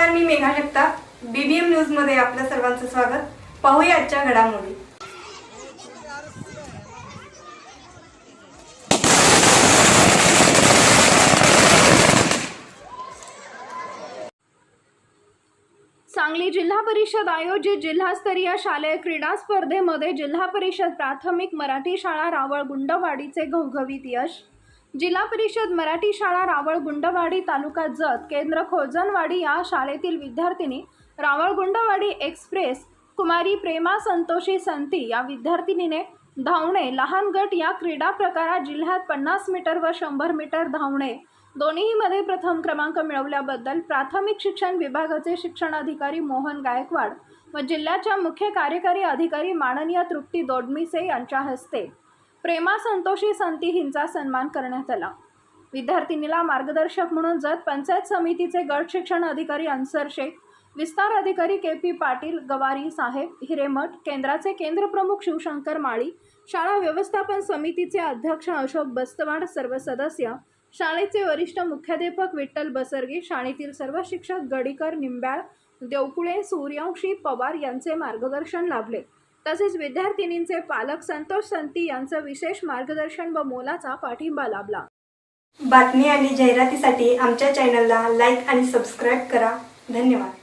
सीमा Jagtap. BBM न्यूजमध्ये आपल्या सर्वांचं स्वागत. पाहूया आजच्या घडामोडी. सांगली जिल्हा परिषद आयोजित जिल्हास्तरीय शालेय क्रीडा स्पर्धेमध्ये जिल्हा परिषद प्राथमिक मराठी शाळा रावळ गुंडवाडीचे घवघवीत यश. जिल्हा परिषद मराठी शाळा रावळ गुंडवाडी तालुका जत केंद्र खोजनवाडी या शाळेतील विद्यार्थिनी रावळ गुंडवाडी एक्सप्रेस कुमारी प्रेमा संतोषी संती या विद्यार्थिनीने धावणे लहान गट या क्रीडा प्रकारात जिल्ह्यात पन्नास मीटर व शंभर मीटर धावणे. दोन्हीमध्ये प्रथम क्रमांक मिळवल्याबद्दल प्राथमिक शिक्षण विभागाचे शिक्षण अधिकारी मोहन गायकवाड व जिल्ह्याच्या मुख्य कार्यकारी अधिकारी माननीय तृप्ती दोडमिसे यांच्या हस्ते प्रेमा संतोषी संती हिंचा सन्मान करण्यात आला. विद्यार्थिनीला मार्गदर्शक म्हणून जत पंचायत समितीचे गट शिक्षण अधिकारी अन्सर शेख विस्तार अधिकारी के पी पाटील गवारी साहेब हिरेमठ केंद्राचे केंद्रप्रमुख शिवशंकर माळी शाळा व्यवस्थापन समितीचे अध्यक्ष अशोक बस्तवाड सर्व सदस्य शाळेचे वरिष्ठ मुख्याध्यापक विठ्ठल बसरगे शाळेतील सर्व शिक्षक गडीकर निंब्याळ देवकुळे सूर्यवंशी पवार यांचे मार्गदर्शन लाभले. तसेच विद्यार्थिनींचे पालक संतोष संती यांचं विशेष मार्गदर्शन व मोलाचा पाठिंबा लाभला. बातमी आणि जाहिरातीसाठी आमच्या चॅनलला लाईक आणि सबस्क्राईब करा. धन्यवाद.